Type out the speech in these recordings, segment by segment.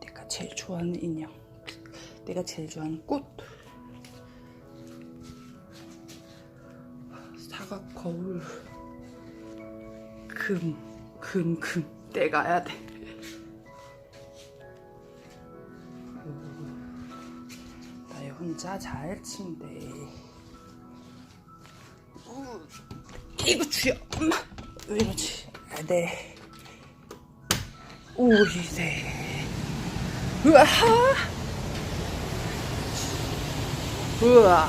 내가 제일 좋아하는 인형 내가 제일 좋아하는 꽃 사각 거울 금 금, 금. 떼가야 돼. 나의 혼자 잘. 우, 이거 주여, 엄마. 왜 이러지? 아, 네. 오이세. 우와하. 우와.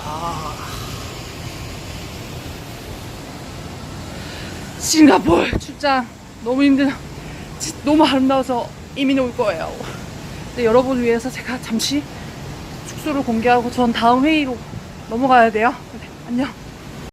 싱가포르 출장 너무 힘들어. 진- 너무 아름다워서 이민 올 거예요. 근데 여러분을 위해서 제가 잠시 숙소를 공개하고 전 다음 회의로 넘어가야 돼요. 네, 안녕.